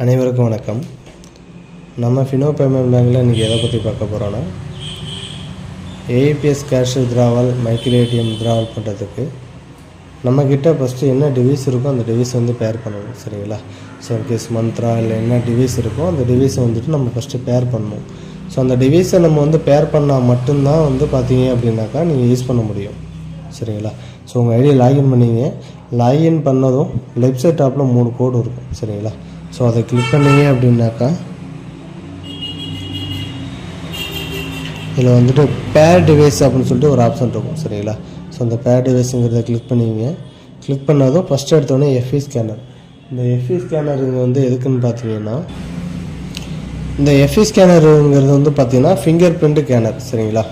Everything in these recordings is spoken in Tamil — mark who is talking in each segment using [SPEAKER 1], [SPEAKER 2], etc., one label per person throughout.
[SPEAKER 1] அனைவருக்கும் வணக்கம். நம்ம ஃபினோ பேமெண்ட் பேங்கில் இன்றைக்கி எதை பற்றி பார்க்க போகிறோன்னா AEPS cash withdrawal micro ATM withdrawal பண்ணுறதுக்கு நம்மக்கிட்ட ஃபஸ்ட்டு என்ன டிவைஸ் இருக்கோ அந்த டிவைஸ் வந்து பேர் பண்ணணும் சரிங்களா? ஸோ இன்கேஸ் மந்த்ரா இல்லை என்ன டிவைஸ் இருக்கோ அந்த டிவைஸை வந்துட்டு நம்ம ஃபஸ்ட்டு பேர் பண்ணணும். ஸோ அந்த டிவைஸை நம்ம வந்து பேர் பண்ணால் மட்டும்தான் வந்து பார்த்தீங்க அப்படின்னாக்கா நீங்கள் யூஸ் பண்ண முடியும் சரிங்களா? ஸோ உங்கள் ஐடியை லாகின் பண்ணிங்க. லாகின் பண்ணதும் லெஃப்ட் சைட் டாப்பில் மூணு கோடு இருக்கும் சரிங்களா? ஸோ அதை கிளிக் பண்ணீங்க அப்படின்னாக்கா இதில் வந்துட்டு பேர் டிவைஸ் அப்படின்னு சொல்லிட்டு ஒரு ஆப்ஷன் இருக்கும் சரிங்களா? ஸோ அந்த பேர் டிவைஸுங்கிறத கிளிக் பண்ணுவீங்க கிளிக் பண்ணதும் ஃபஸ்ட்டு எடுத்தோடனே எஃப்இ ஸ்கேனர் இந்த எஃப்இ ஸ்கேனருங்க வந்து எதுக்குன்னு பார்த்தீங்கன்னா இந்த எஃப்இ ஸ்கேனருங்கிறது வந்து பார்த்தீங்கன்னா ஃபிங்கர் பிரிண்ட் ஸ்கேனர் சரிங்களா?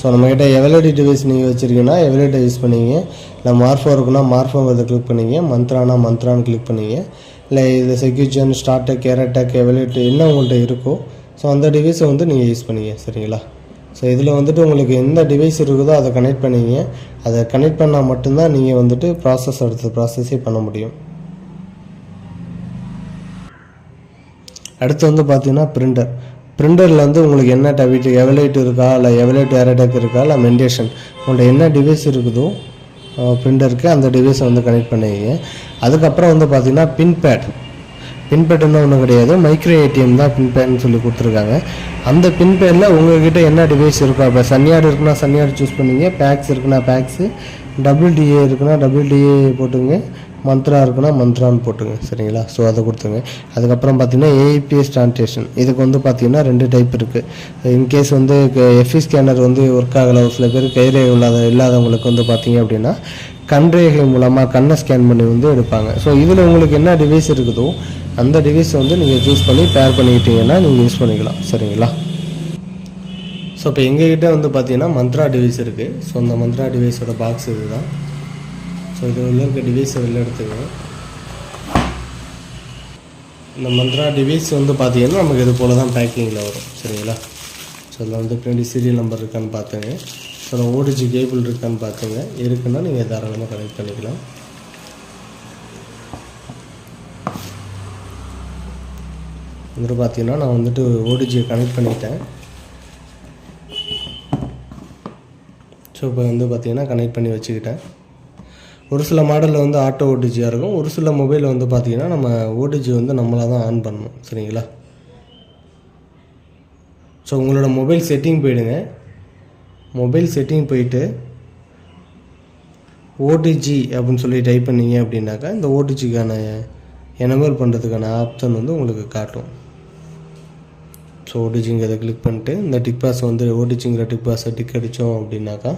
[SPEAKER 1] ஸோ நம்மக்கிட்ட எவலடி டிவைஸ் நீங்கள் வச்சுருக்கீங்கன்னா எவலடி யூஸ் பண்ணுவீங்க இல்லை மார்ஃபோ இருக்குன்னா மார்ஃபோங்கிறத கிளிக் பண்ணுவீங்க மந்த்ரானா மந்த்ரான்னு கிளிக் பண்ணீங்க. இல்லை இது செக்யூஜன் ஸ்டார்டெக் கேரட்டெக் எவலெட் என்ன உங்கள்கிட்ட இருக்கோ ஸோ அந்த டிவைஸை வந்து நீங்கள் யூஸ் பண்ணிங்க சரிங்களா? ஸோ இதில் வந்துட்டு உங்களுக்கு எந்த டிவைஸ் இருக்குதோ அதை கனெக்ட் பண்ணிங்க. அதை கனெக்ட் பண்ணால் மட்டும்தான் நீங்கள் வந்துட்டு ப்ராசஸ் அடுத்த ப்ராசஸே பண்ண முடியும். அடுத்து வந்து பார்த்தீங்கன்னா பிரிண்டர் பிரிண்டரில் வந்து உங்களுக்கு என்ன டவிட் எவலைட் இருக்கா இல்லை எவலைட் ஏரடெக் இருக்கா இல்லை மெண்டேஷன் உங்கள்கிட்ட என்ன டிவைஸ் இருக்குதோ பிரிண்டருக்கு அந்த டிவைஸை வந்து கனெக்ட் பண்ணுவீங்க அதுக்கப்புறம் வந்து பார்த்திங்கன்னா பின்பேட் பின்பேட்னு ஒன்றும் கிடையாது. மைக்ரோ ஏடிஎம் தான் பின்பேட்னு சொல்லி கொடுத்துருக்காங்க. அந்த பின்பேடில் உங்கள்கிட்ட என்ன டிவைஸ் இருக்கோ இப்போ சன்னியாடு இருக்குன்னா சன்னியாடு சூஸ் பண்ணுங்க. பேக்ஸ் இருக்குன்னா பேக்ஸு டபிள்யூடிஏ இருக்குன்னா டிஏ போட்டுங்க மந்த்ரா இருக்குன்னா மந்த்ரான்னு போட்டுங்க சரிங்களா? ஸோ அதை கொடுத்துங்க அதுக்கப்புறம் பார்த்தீங்கன்னா ஏஐபிஎஸ் ட்ரான்ஸ்லேஷன் இதுக்கு வந்து பார்த்தீங்கன்னா ரெண்டு டைப் இருக்குது இன்கேஸ் வந்து எஃப்இ ஸ்கேனர் வந்து ஒர்க் ஆகலை. ஒரு சில பேர் கைரேகை இல்லாத இல்லாதவங்களுக்கு வந்து பார்த்தீங்க அப்படின்னா கண்ரேகை மூலமாக கண்ணை ஸ்கேன் பண்ணி வந்து எடுப்பாங்க. ஸோ இதில் உங்களுக்கு என்ன டிவைஸ் இருக்குதோ அந்த டிவைஸ் வந்து நீங்கள் சூஸ் பண்ணி பேர் பண்ணிக்கிட்டீங்கன்னா நீங்கள் யூஸ் பண்ணிக்கலாம். சரிங்களா? ஸோ இப்போ எங்ககிட்ட வந்து பார்த்தீங்கன்னா மந்த்ரா டிவைஸ் இருக்குது ஸோ அந்த மந்த்ரா டிவைஸோட பாக்ஸ் இதுதான். ஸோ இது உள்ள இருக்க டிவைஸை வெளில எடுத்துக்கணும் இந்த மந்த்ரா டிவைஸ் வந்து பார்த்திங்கன்னா நமக்கு இது போல் தான் பேக்கிங்கில் வரும். சரிங்களா? ஸோ இதில் வந்து பின்னாடி சீரியல் நம்பர் இருக்கான்னு பார்த்துங்க ஸோ ஓடிஜி கேபிள் இருக்கான்னு பார்த்துங்க இருக்குன்னா நீங்கள் தாராளமாக கனெக்ட் பண்ணிக்கலாம். வந்துட்டு பார்த்தீங்கன்னா நான் வந்துட்டு ஓடிஜியை கனெக்ட் பண்ணிட்டேன் ஸோ இப்போ வந்து பார்த்திங்கன்னா கனெக்ட் பண்ணி வச்சுக்கிட்டேன். ஒரு சில மாடலில் வந்து ஆட்டோ ஓடிஜியாக இருக்கும் ஒரு சில மொபைலில் வந்து பார்த்தீங்கன்னா நம்ம ஓடிஜி வந்து நம்மளாக தான் ஆன் பண்ணணும் சரிங்களா? ஸோ உங்களோட மொபைல் செட்டிங் போயிடுங்க. மொபைல் செட்டிங் போயிட்டு ஓடிஜி அப்படின்னு சொல்லி டைப் பண்ணீங்க அப்படின்னாக்கா இந்த ஓடிஜிக்கான எனபிள் பண்ணுறதுக்கான ஆப்ஷன் வந்து உங்களுக்கு காட்டும். ஸோ ஓடிஜிங்கிறத கிளிக் பண்ணிட்டு இந்த டிக் பாஸ் வந்து ஓடிஜிங்கிற டிக் பாஸை டிக் அடித்தோம் அப்படின்னாக்கா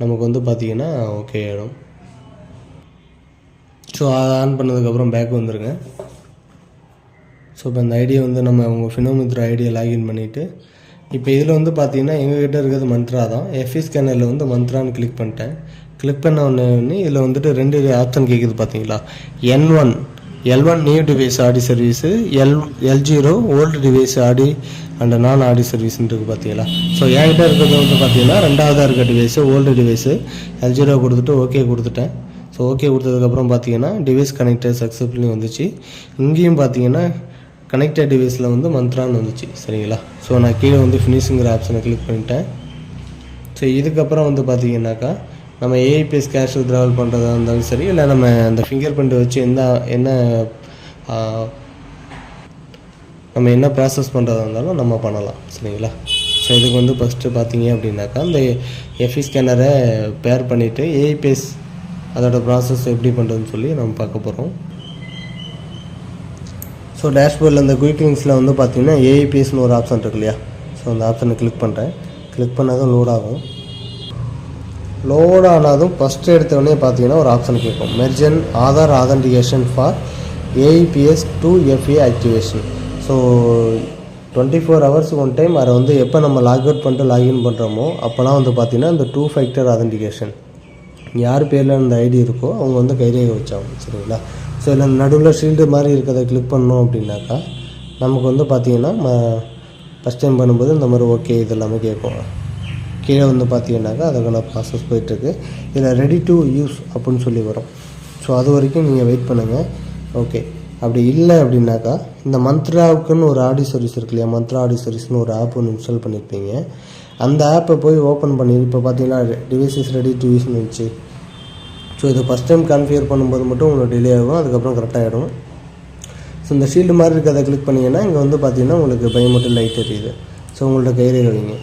[SPEAKER 1] நமக்கு வந்து பார்த்தீங்கன்னா ஓகே ஆகிடும் ஸோ அதை ஆன் பண்ணதுக்கப்புறம் பேக் வந்துருங்க. ஸோ இப்போ இந்த ஐடியை வந்து நம்ம உங்கள் ஃபினோமித்ரா ஐடியை லாகின் பண்ணிவிட்டு இப்போ இதில் வந்து பார்த்தீங்கன்னா எங்ககிட்ட இருக்கிறது மந்த்ரா தான். எஃப்இ ஸ்கேனரில் வந்து மந்த்ரான்னு கிளிக் பண்ணிட்டேன். கிளிக் பண்ண உடனே இதில் வந்துட்டு ரெண்டு ஆப்ஷன் கேட்குது பார்த்தீங்களா என் one L one new device RD service L L zero old device RD and non RD சர்வீஸ்ன்னு இருக்குது பார்த்தீங்களா ஸோ என்கிட்ட இருக்கிறது வந்து பார்த்தீங்கன்னா ரெண்டாவதாக இருக்க device old device L zero கொடுத்துட்டு ஓகே கொடுத்துட்டேன். ஸோ ஓகே கொடுத்ததுக்கப்புறம் பார்த்தீங்கன்னா டிவைஸ் கனெக்டட் சக்ஸஸ்ஃபுல்லி வந்துச்சு. இங்கேயும் பார்த்தீங்கன்னா கனெக்டட் டிவைஸில் வந்து மந்த்ரான்னு வந்துச்சு சரிங்களா? ஸோ நான் கீழே வந்து ஃபினிஷிங்கிற ஆப்ஷனை கிளிக் பண்ணிட்டேன். ஸோ இதுக்கப்புறம் வந்து பார்த்தீங்கன்னாக்கா நம்ம ஏஐபிஎஸ் கேஷ் வித்ராவல் பண்ணுறதா இருந்தாலும் சரி இல்லை நம்ம அந்த ஃபிங்கர் பிரிண்ட் வச்சு எந்த என்ன நம்ம என்ன ப்ராசஸ் பண்ணுறதா இருந்தாலும் நம்ம பண்ணலாம் சரிங்களா? ஸோ இதுக்கு வந்து ஃபஸ்ட்டு பார்த்தீங்க அப்படின்னாக்கா அந்த எஃப்இ ஸ்கேனரை பேர் பண்ணிவிட்டு ஏஐபிஎஸ் அதோட ப்ராசஸ் எப்படி பண்ணுறதுன்னு சொல்லி நம்ம பார்க்க போகிறோம் ஸோ டேஷ்போர்டில் இந்த குயிக்லிங்ஸில் வந்து பார்த்தீங்கன்னா ஏஐபிஎஸ்னு ஒரு ஆப்ஷன் இருக்கு இல்லையா? ஸோ அந்த ஆப்ஷனை கிளிக் பண்ணுறேன் கிளிக் பண்ணதும் லோட் ஆகும். லோட் ஆனாலும் ஃபஸ்ட்டு எடுத்தவொடனே பார்த்தீங்கன்னா ஒரு ஆப்ஷன் கேட்கும். Merchant Aadhaar authentication for AEPS two FA activation so twenty four ஹவர்ஸுக்கு one time அதை வந்து எப்போ நம்ம லாக் அவுட் பண்ணிட்டு லாகின் பண்ணுறோமோ அப்போலாம் வந்து பார்த்திங்கன்னா இந்த டூ ஃபேக்டர் ஆதன்டிகேஷன் யார் பேரில் இந்த ஐடி இருக்கோ அவங்க வந்து கைரேகை வச்சாங்க சரிங்களா? ஸோ இல்லை நடுவில் ஷீல்டு மாதிரி இருக்கிறத கிளிக் பண்ணோம் அப்படின்னாக்கா நமக்கு வந்து பார்த்திங்கன்னா ஃபஸ்ட் டைம் பண்ணும்போது இந்த மாதிரி ஓகே இது எல்லாமே கேட்கும். கீழே வந்து பார்த்தீங்கன்னாக்கா அதுக்கான ப்ராசஸ் போயிட்டுருக்கு. இதில் ரெடி டு யூஸ் அப்படின்னு சொல்லி வரும். ஸோ அது வரைக்கும் நீங்கள் வெயிட் பண்ணுங்கள் ஓகே அப்படி இல்லை அப்படின்னாக்கா இந்த மந்த்ராவுக்குன்னு ஒரு ஆடி சர்வீஸ் இருக்கு இல்லையா? மந்த்ரா ஆடி சர்வீஸ்னு ஒரு ஆப் ஒன்று இன்ஸ்டால் பண்ணியிருப்பீங்க அந்த ஆப்பை போய் ஓப்பன் பண்ணி இப்போ பார்த்தீங்கன்னா டிவைசஸ் ரெடி டு யூஸ்னு இருந்துச்சு ஸோ இதை ஃபஸ்ட் டைம் கான்ஃபிகர் பண்ணும்போது மட்டும் உங்களுக்கு டிலே ஆகும். அதுக்கப்புறம் கரெக்டாகிடும் ஸோ இந்த ஷீல்டு மாதிரி இருக்கிறத கிளிக் பண்ணிங்கன்னா இங்கே வந்து பார்த்தீங்கன்னா உங்களுக்கு பயோமெட்ரிக் லைட் தெரியுது ஸோ உங்கள்ட்ட கைரேகை வைங்க.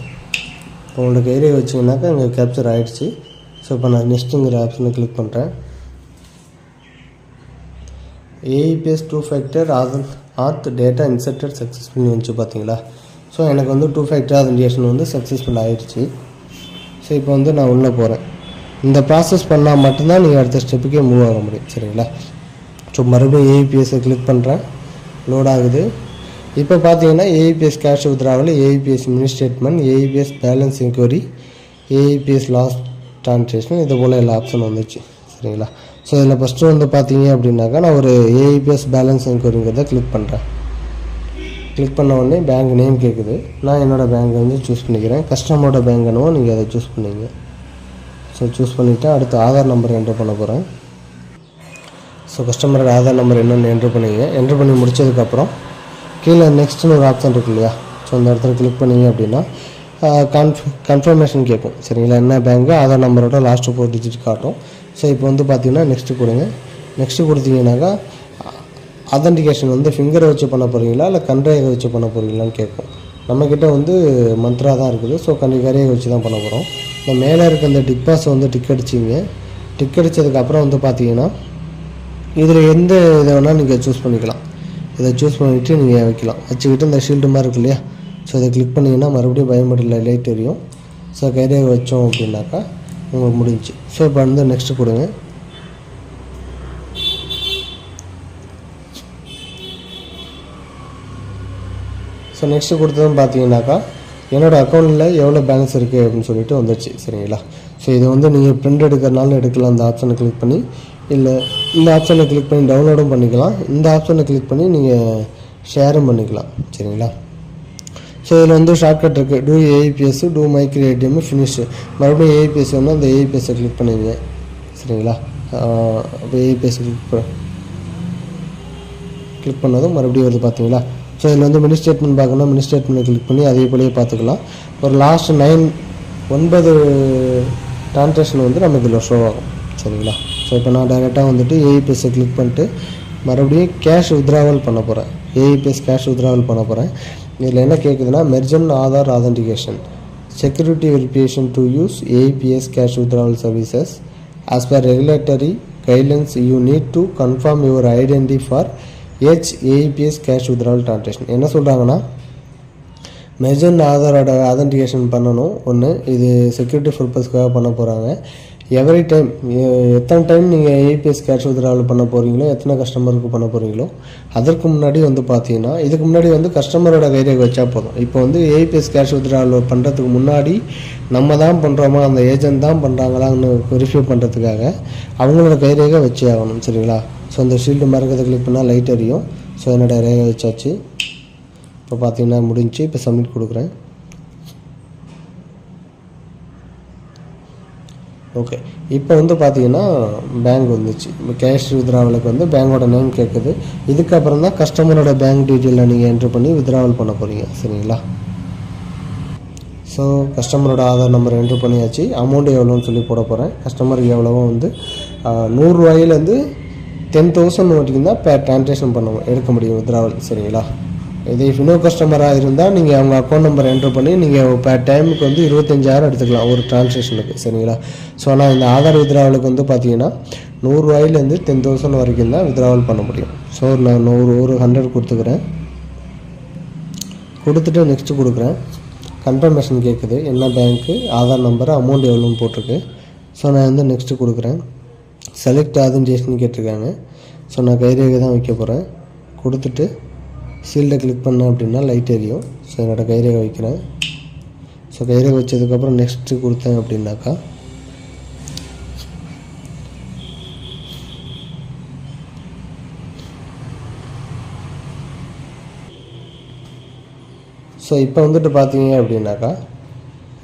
[SPEAKER 1] இப்போ உங்கள்ட்ட கைரேகை வச்சிங்கனாக்கா இங்கே கேப்சர் ஆகிடுச்சு ஸோ இப்போ நான் நெக்ஸ்ட்டுங்கிற ஆப்ஷனை கிளிக் பண்ணுறேன் AEPS two factor Aadhaar auth data inserted successfully வந்துச்சு பார்த்தீங்களா ஸோ எனக்கு வந்து டூ ஃபேக்டர் ஆதன்டியேஷன் வந்து சக்ஸஸ்ஃபுல் ஆகிடுச்சு ஸோ இப்போ வந்து நான் உள்ளே போகிறேன் இந்த ப்ராசஸ் பண்ணால் மட்டும்தான் நீங்கள் அடுத்த ஸ்டெப்புக்கே மூவ் ஆக முடியும் சரிங்களா? ஸோ மறுபடியும் ஏஇபிஎஸ்ஸை கிளிக் பண்ணுறேன் லோட் ஆகுது. இப்போ பார்த்தீங்கன்னா AEPS cash withdrawal AEPS mini statement AEPS balance enquiry AEPS last translation இது போல் எல்லா ஆப்ஷன் வந்துச்சு சரிங்களா? ஸோ இதில் ஃபஸ்ட்டு வந்து பார்த்தீங்க அப்படின்னாக்கா நான் ஒரு ஏஐபிஎஸ் பேலன்ஸ் என்கொயரிங்கிறத கிளிக் பண்ணுறேன் கிளிக் பண்ண உடனே பேங்க் நேம் கேட்குது நான் என்னோடய பேங்க் வந்து சூஸ் பண்ணிக்கிறேன். கஸ்டமரோட பேங்க் என்னவோ நீங்கள் அதை சூஸ் பண்ணிங்க. ஸோ சூஸ் பண்ணிவிட்டு அடுத்து ஆதார் நம்பர் என்ட்ரு பண்ண போகிறேன் ஸோ கஸ்டமரோட ஆதார் நம்பர் என்னென்னு என்ட்ரு பண்ணிங்க. என்ட்ரு பண்ணி முடிச்சதுக்கப்புறம் கீழே நெக்ஸ்ட்னு ஒரு ஆப்ஷன் இருக்கு இல்லையா? ஸோ அந்த இடத்துல கிளிக் பண்ணீங்க அப்படின்னா கன்ஃப் கன்ஃபர்மேஷன் கேட்கும். சரிங்களா? என்ன பேங்க்கு ஆதார் நம்பரோட லாஸ்ட்டு ஃபோர் டிஜிட் காட்டும். ஸோ இப்போ வந்து பார்த்தீங்கன்னா நெக்ஸ்ட்டு கொடுங்க. நெக்ஸ்ட்டு கொடுத்தீங்கன்னாக்கா அதன்டிகேஷன் வந்து ஃபிங்கரை வச்சு பண்ண போகிறீங்களா இல்லை கண்ட்ரேகை வச்சு பண்ண போகிறீங்களான்னு கேட்கும். நம்மக்கிட்ட வந்து மந்த்ரா தான் இருக்குது. ஸோ கண்டி கரையை வச்சு தான் பண்ண போகிறோம் இந்த மேலே இருக்க இந்த டிக் பாஸை வந்து டிக் அடிச்சிங்க. டிக் அடித்ததுக்கப்புறம் வந்து பார்த்தீங்கன்னா இதில் எந்த இதை வேணால் நீங்கள் சூஸ் பண்ணிக்கலாம். இதை சூஸ் பண்ணிவிட்டு நீங்கள் வைக்கலாம். வச்சுக்கிட்டு இந்த ஷீல்டு மாதிரி இருக்கு இல்லையா? ஸோ இதை கிளிக் பண்ணிங்கன்னா மறுபடியும் பயோமெட்ரில் லைட் எரியும். ஸோ கைரேகை வச்சோம் அப்படின்னாக்கா உங்களுக்கு முடிஞ்சு ஸோ இப்போ வந்து நெக்ஸ்ட்டு கொடுங்க. ஸோ நெக்ஸ்ட்டு கொடுத்ததும் பார்த்தீங்கன்னாக்கா என்னோடய அக்கௌண்ட்டில் எவ்வளோ பேலன்ஸ் இருக்குது அப்படின்னு சொல்லிட்டு வந்துச்சு சரிங்களா? ஸோ இதை வந்து நீங்கள் பிரிண்ட் எடுக்கிறனாலும் எடுக்கலாம். அந்த ஆப்ஷனை கிளிக் பண்ணி இல்லை இந்த ஆப்ஷனை கிளிக் பண்ணி டவுன்லோடும் பண்ணிக்கலாம். இந்த ஆப்ஷனை கிளிக் பண்ணி நீங்கள் ஷேரும் பண்ணிக்கலாம் சரிங்களா? ஸோ இதில் வந்து ஷார்ட்கட் இருக்குது to AEPS to micro ATM finish மறுபடியும் ஏஐபிஎஸ் வேணும் அந்த ஏஐபிஎஸ்ஸை கிளிக் பண்ணுவீங்க சரிங்களா? அப்போ ஏஐபிஎஸ் கிளிக் பண்ண கிளிக் பண்ணதும் மறுபடியும் வருது பார்த்தீங்களா ஸோ இதில் வந்து மினி ஸ்டேட்மெண்ட் பார்க்கணும். மினி ஸ்டேட்மெண்ட் கிளிக் பண்ணி அதே போலேயே பார்த்துக்கலாம். ஒரு லாஸ்ட் நைன் ஒன்பது டிரான்சாக்ஷன் வந்து நமக்கு இதில் ஷோ ஆகும். சரிங்களா? ஸோ இப்போ நான் டைரெக்டாக வந்துட்டு ஏஇபிஎஸ்ஸை கிளிக் பண்ணிட்டு மறுபடியும் கேஷ் வித்ராவல் பண்ண போகிறேன் ஏஇபிஎஸ் கேஷ் வித்ராவல் பண்ண போகிறேன் இதில் என்ன கேட்குதுன்னா merchant Aadhaar authentication security verification to use AEPS cash withdrawal services as per regulatory guidelines you need to confirm your identity for AEPS cash withdrawal transaction. என்ன சொல்கிறாங்கன்னா மெர்ஜென்ட் ஆதாரோட ஆதென்டிகேஷன் பண்ணணும். ஒன்று இது செக்யூரிட்டி பர்பஸ்க்காக பண்ண போகிறாங்க எவ்ரி டைம் எத்தனை டைம் நீங்கள் ஏபிஎஸ் கேஷ் வித்ராவல் பண்ண போகிறீங்களோ எத்தனை கஸ்டமருக்கு பண்ண போகிறீங்களோ அதற்கு முன்னாடி வந்து பார்த்தீங்கன்னா இதுக்கு முன்னாடி வந்து கஸ்டமரோட கைரேகை வச்சா போதும். இப்போ வந்து ஏபிஎஸ் கேஷ் வித்ராவல் பண்ணுறதுக்கு முன்னாடி நம்ம தான் பண்ணுறோமா அந்த ஏஜென்ட் தான் பண்ணுறாங்களான்னு வெரிஃபை பண்ணுறதுக்காக அவங்களோட கைரேகை வச்சே ஆகணும் சரிங்களா? ஸோ அந்த ஷீல்டு மறக்கிறத கிளிக் பண்ணால் லைட் எரியும். ஸோ என்னோடய ரேகை வச்சாச்சு. இப்போ பார்த்தீங்கன்னா முடிஞ்சு இப்போ சப்மிட் கொடுக்குறேன். ஓகே இப்போ வந்து பார்த்தீங்கன்னா பேங்க் வந்துச்சு. இப்போ கேஷ் வித்ராவலுக்கு வந்து பேங்கோட நேம் கேட்குது. இதுக்கப்புறம் தான் கஸ்டமரோட பேங்க் டீட்டெயிலை நீங்கள் என்ட்ரு பண்ணி வித்ராவல் பண்ண போகிறீங்க சரிங்களா? ஸோ கஸ்டமரோட ஆதார் நம்பர் என்ட்ரு பண்ணியாச்சு. அமௌண்ட் எவ்வளோன்னு சொல்லி போட போகிறேன் கஸ்டமருக்கு எவ்வளவோ வந்து நூறுரூவாயிலேருந்து டென் தௌசண்ட் வரைக்கும் தான் பேர் ட்ரான்சாக்ஷன் பண்ண எடுக்க முடியும் வித்ராவல் சரிங்களா? இதே ஃபினோ கஸ்டமராக இருந்தால் நீங்கள் அவங்க அக்கௌண்ட் நம்பர் என்ட்ரு பண்ணி நீங்கள் பே டைமுக்கு வந்து இருபத்தஞ்சாயிரம் எடுத்துக்கலாம் ஒரு ட்ரான்சாக்ஷனுக்கு சரிங்களா? ஸோ ஆனால் இந்த ஆதார் வித்ராவலுக்கு வந்து பார்த்தீங்கன்னா நூறுரூவாயிலேருந்து டென் தௌசண்ட் வரைக்கும் தான் வித்ராவல் பண்ண முடியும். ஸோ நான் நூறு ஒரு ஹண்ட்ரட் கொடுத்துக்கிறேன். கொடுத்துட்டு நெக்ஸ்ட்டு கொடுக்குறேன். கன்ஃபர்மேஷன் கேட்குது என்ன பேங்க்கு ஆதார் நம்பர் அமௌண்ட் எவ்வளோன்னு போட்டிருக்கு. ஸோ நான் வந்து நெக்ஸ்ட்டு கொடுக்குறேன். செலக்ட் ஆதன்டேஷன் கேட்டிருக்காங்க. ஸோ நான் கைரேகை தான் வைக்க போகிறேன் கொடுத்துட்டு சீல்டை கிளிக் பண்ணேன் அப்படின்னா லைட் எரியும். ஸோ என்னோடய கைரேகை வைக்கிறேன். ஸோ கைரேகை வச்சதுக்கப்புறம் நெக்ஸ்ட்டு கொடுத்தேன் அப்படின்னாக்கா ஸோ இப்போ வந்துட்டு பார்த்தீங்க அப்படின்னாக்கா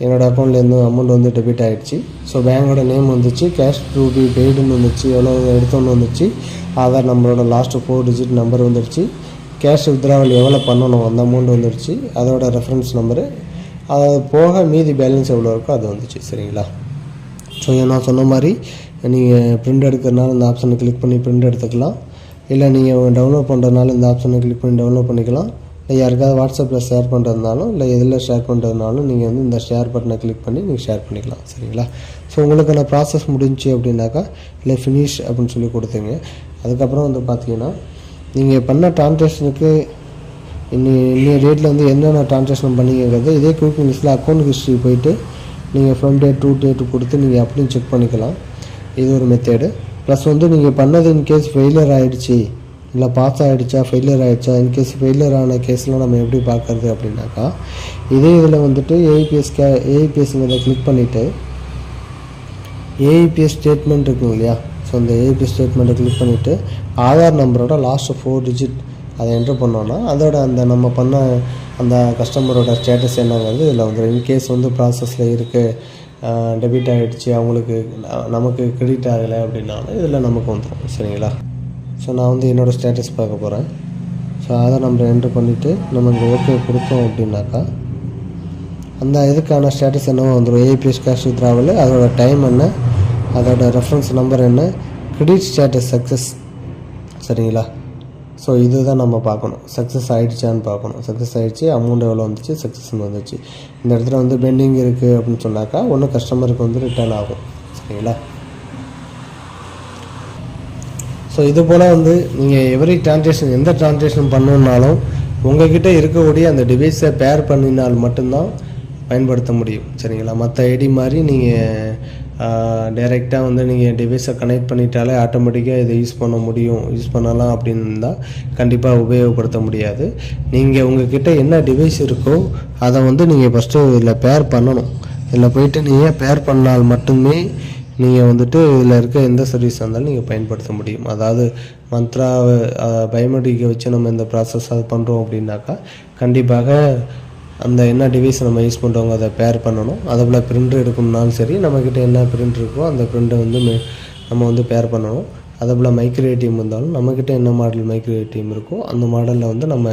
[SPEAKER 1] என்னோடய அக்கௌண்ட்லேருந்து அமௌண்ட் வந்து டெபிட் ஆகிடுச்சு ஸோ பேங்கோட நேம் வந்துச்சு கேஷ் டு பி பெய்டுன்னு வந்துச்சு எவ்வளோ எடுத்தோன்னு வந்துச்சு. ஆதார் நம்பரோட லாஸ்ட்டு ஃபோர் டிஜிட் நம்பர் வந்துடுச்சு கேஷ் வித்ராவல் எவ்வளோ பண்ணணும் அந்த அமௌண்ட் வந்துடுச்சு அதோட ரெஃபரன்ஸ் நம்பரு அது போக மீதி பேலன்ஸ் எவ்வளோ இருக்கோ அது வந்துச்சு சரிங்களா? ஸோ நான் சொன்ன மாதிரி நீங்கள் பிரிண்ட் எடுக்கிறனால இந்த ஆப்ஷனை கிளிக் பண்ணி பிரிண்ட் எடுத்துக்கலாம். இல்லை நீங்கள் டவுன்லோட் பண்ணுறதுனால இந்த ஆப்ஷனை கிளிக் பண்ணி டவுன்லோட் பண்ணிக்கலாம். இல்லை யாருக்காவது வாட்ஸ்அப்பில் ஷேர் பண்ணுறதுனாலும் இல்லை எதில் ஷேர் பண்ணுறதுனாலும் நீங்கள் வந்து இந்த ஷேர் பட்டனை கிளிக் பண்ணி நீங்கள் ஷேர் பண்ணிக்கலாம். சரிங்களா? ஸோ உங்களுக்கான ப்ராசஸ் முடிஞ்சுச்சு அப்படின்னாக்கா இல்லை ஃபினிஷ் அப்படின்னு சொல்லி கொடுத்தீங்க. அதுக்கப்புறம் வந்து பார்த்தீங்கன்னா நீங்கள் பண்ண ட்ரான்சாக்ஷனுக்கு இன்னி இன்னி ரேட்டில் வந்து என்னென்ன ட்ரான்சாக்ஷன் பண்ணீங்கிறது இதே குயிக் லிஸ்ட்டில் அக்கௌண்ட் ஹிஸ்ட்ரி போயிட்டு நீங்கள் ஃப்ரம் டேட் டூ டேட் கொடுத்து நீங்கள் அப்படியும் செக் பண்ணிக்கலாம். இது ஒரு மெத்தேடு ப்ளஸ் வந்து நீங்கள் பண்ணது இன்கேஸ் ஃபெயிலியர் ஆகிடுச்சி இல்லை பாஸ் ஆகிடுச்சா ஃபெயிலியர் ஆகிடுச்சா இன்கேஸ் ஃபெயிலியர் ஆன கேஸ்லாம் நம்ம எப்படி பார்க்குறது அப்படின்னாக்கா இதே இதில் வந்துட்டு ஏஐபிஎஸ் கே ஏஐபிஎஸ்ங்கிறத கிளிக் பண்ணிவிட்டு ஏஐபிஎஸ் ஸ்டேட்மெண்ட் இருக்கும் இல்லையா? ஸோ அந்த ஏஐபிஎஸ் ஸ்டேட்மெண்ட்டை கிளிக் பண்ணிவிட்டு ஆதார் நம்பரோட லாஸ்ட் ஃபோர் டிஜிட் அதை என்ட்ரு பண்ணோன்னா அதோட அந்த நம்ம பண்ண அந்த கஸ்டமரோட ஸ்டேட்டஸ் என்னங்கிறது இதில் வந்துடும். இன்கேஸ் வந்து ப்ராசஸில் இருக்குது டெபிட் ஆகிடுச்சு அவங்களுக்கு நமக்கு கிரெடிட் ஆகலை அப்படின்னாலும் இதில் நமக்கு வந்துடும். சரிங்களா? ஸோ நான் வந்து என்னோடய ஸ்டேட்டஸ் பார்க்க போகிறேன் ஸோ ஆதார் நம்ம என்ட்ரு பண்ணிவிட்டு நம்ம இங்கே ஓகே கொடுத்தோம் அப்படின்னாக்கா அந்த இதுக்கான ஸ்டேட்டஸ் என்னவோ வந்துடும் ஏபிஎஸ் கேஷ் வித்ராவல் அதோட டைம் என்ன அதோட ரெஃபரன்ஸ் நம்பர் என்ன கிரெடிட் ஸ்டேட்டஸ் சக்ஸஸ் சரிங்களா? ஸோ இது தான் நம்ம பார்க்கணும். சக்ஸஸ் ஆகிடுச்சான்னு பார்க்கணும். சக்ஸஸ் ஆகிடுச்சு அமௌண்ட் எவ்வளோ வந்துச்சு சக்ஸஸ்னு வந்துச்சு. இந்த இடத்துல வந்து பெண்டிங் இருக்குது அப்படின்னு சொன்னாக்கா ஒன்று கஸ்டமருக்கு வந்து ரிட்டர்ன் ஆகும். சரிங்களா? ஸோ இது போல் வந்து நீங்கள் எவ்ரி டிரான்சாக்ஷன் எந்த டிரான்சாக்ஷன் பண்ணணுன்னாலும் உங்ககிட்ட இருக்கக்கூடிய அந்த டிவைஸை பேர் பண்ணினால் மட்டும்தான் பயன்படுத்த முடியும். சரிங்களா? மற்ற ஐடி மாதிரி நீங்கள் டைரெக்டாக வந்து நீங்கள் டிவைஸை கனெக்ட் பண்ணிட்டாலே ஆட்டோமேட்டிக்காக இதை யூஸ் பண்ண முடியும். யூஸ் பண்ணலாம் அப்படின்னு இருந்தால் கண்டிப்பாக உபயோகப்படுத்த முடியாது. நீங்கள் உங்ககிட்ட என்ன டிவைஸ் இருக்கோ அதை வந்து நீங்கள் ஃபஸ்ட்டு இதில் பேர் பண்ணணும். இதில் போயிட்டு நீங்கள் பேர் பண்ணால் மட்டுமே நீங்கள் வந்துட்டு இதில் இருக்க எந்த சர்வீஸ் இருந்தாலும் நீங்கள் பயன்படுத்த முடியும். அதாவது மந்த்ரா பயோமெட்ரிக்கை வச்சு நம்ம இந்த ப்ராசஸ் அது பண்ணுறோம் அப்படின்னாக்கா கண்டிப்பாக அந்த என்ன டிவைஸ் நம்ம யூஸ் பண்ணுறவங்க அதை பேர் பண்ணணும். அதை போல் பிரிண்ட் எடுக்கணும்னாலும் சரி நம்மக்கிட்ட என்ன பிரிண்ட் இருக்கோ அந்த ப்ரிண்ட்டை வந்து நம்ம வந்து பேர் பண்ணணும். அதே போல் மைக்ரோ ஏடிஎம் இருந்தாலும் நம்மக்கிட்ட என்ன மாடல் மைக்ரோ ஏடிஎம் இருக்கோ அந்த மாடலில் வந்து நம்ம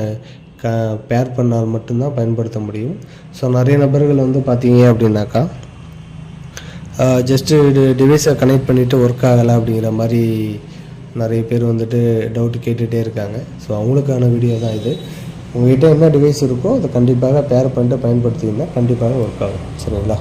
[SPEAKER 1] க பேர் பண்ணால் மட்டும்தான் பயன்படுத்த முடியும். ஸோ நிறைய நபர்கள் வந்து பார்த்தீங்க அப்படின்னாக்கா ஜஸ்ட்டு டிவைஸை கனெக்ட் பண்ணிவிட்டு ஒர்க் ஆகலை அப்படிங்கிற மாதிரி நிறைய பேர் வந்துட்டு டவுட் கேட்டுகிட்டே இருக்காங்க. ஸோ அவங்களுக்கான வீடியோ தான் இது. உங்கள்கிட்ட என்ன டிவைஸ் இருக்கோ அதை கண்டிப்பாக பேர் பண்ணிட்டு பயன்படுத்திங்கன்னா கண்டிப்பாக ஒர்க் ஆகும். சரிங்களா?